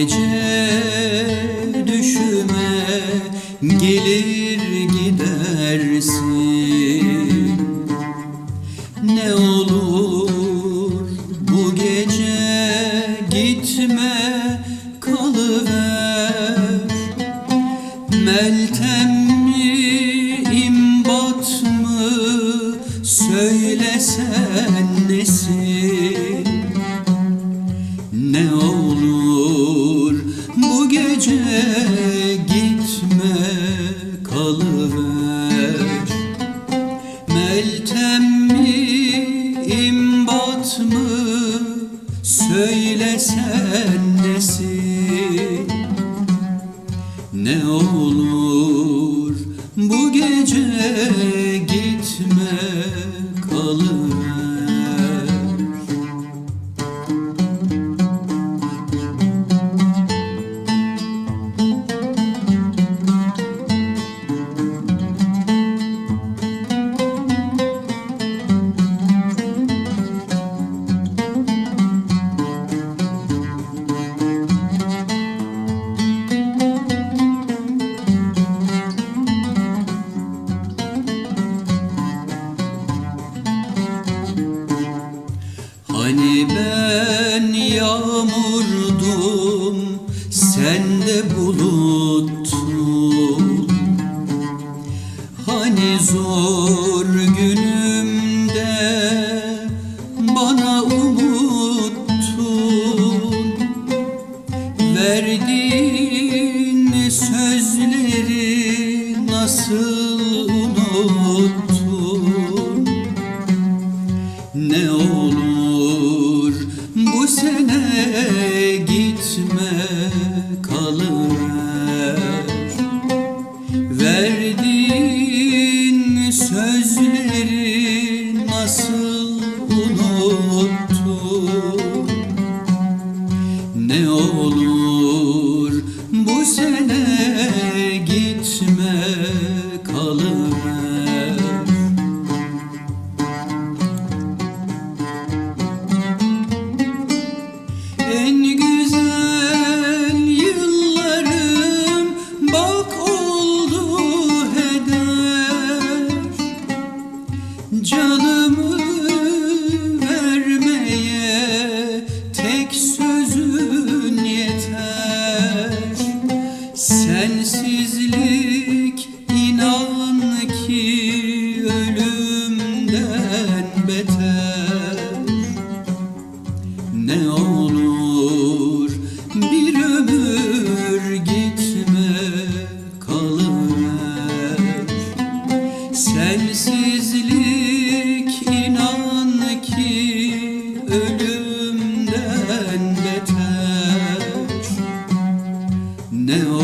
gece düşüme gelir gidersin. Ne olur bu gece gitme kalıver. Meltem mi imbat mı söylesen nesin gece gitme kalıver Meltem mi imbat mı? Söylesen nesin ne olur sen de buluttun Hani zor günümde bana umuttun? Verdiğin sözleri nasıl unuttun kalır. Verdiğin sözleri nasıl canımı ne